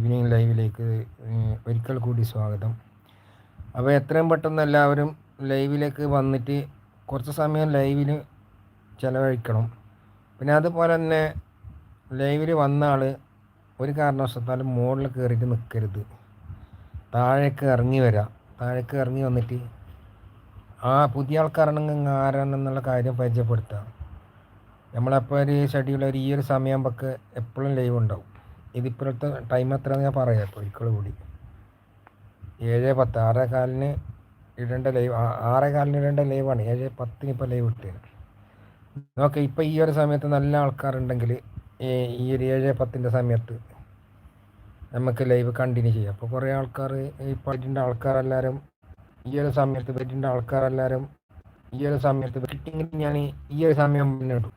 Evening ലൈവിലേക്ക് ഒരിക്കൽ കൂടി സ്വാഗതം. അപ്പോൾ എത്രയും പെട്ടെന്ന് എല്ലാവരും ലൈവിലേക്ക് വന്നിട്ട് കുറച്ച് സമയം ലൈവിൽ ചിലവഴിക്കണം. പിന്നെ അതുപോലെ തന്നെ ലൈവിൽ വന്ന ആൾ ഒരു കാരണവശത്താലും മുകളിൽ കയറിയിട്ട് നിൽക്കരുത് താഴേക്ക് ഇറങ്ങി വരാം. താഴേക്ക് ഇറങ്ങി വന്നിട്ട് ആ പുതിയ ആൾക്കാരാണെങ്കിൽ ആരാണെന്നുള്ള കാര്യം പരിചയപ്പെടുത്തുക നമ്മളപ്പോൾ ഒരു ഷെഡ്യൂൾ ഒരു ഈ ഒരു സമയമാകുമ്പോൾ എപ്പോഴും ലൈവ് ഉണ്ടാവും. ഇതിപ്പോഴത്തെ ടൈം എത്രയാണെന്ന് ഞാൻ പറയാം. ഇപ്പോൾ ഒരിക്കൽ കൂടി. ഏഴ് പത്ത്. ആറേ കാലിന് ഇടേണ്ട ലൈവ് ആറേ കാലിന് ഇടേണ്ട ലൈവാണ് ഏഴ് പത്തിന് ഇപ്പോൾ ലൈവ് ഇട്ടേന് ഓക്കെ ഇപ്പോൾ ഈ ഒരു സമയത്ത് നല്ല ആൾക്കാരുണ്ടെങ്കിൽ ഈ ഒരു ഏഴ് പത്തിന്റെ സമയത്ത് നമുക്ക് ലൈവ് കണ്ടിന്യൂ ചെയ്യാം. അപ്പോൾ കുറേ ആൾക്കാർ ഈ ഇതിന്റെ ആൾക്കാരെല്ലാവരും ഈ ഒരു സമയത്ത് വീട്ടിന്റെ ആൾക്കാരെല്ലാവരും ഈ ഒരു സമയത്ത് വെയിറ്റിങ്ങിൽ ഞാൻ ഈ ഒരു സമയം പിന്നെ ഇടും.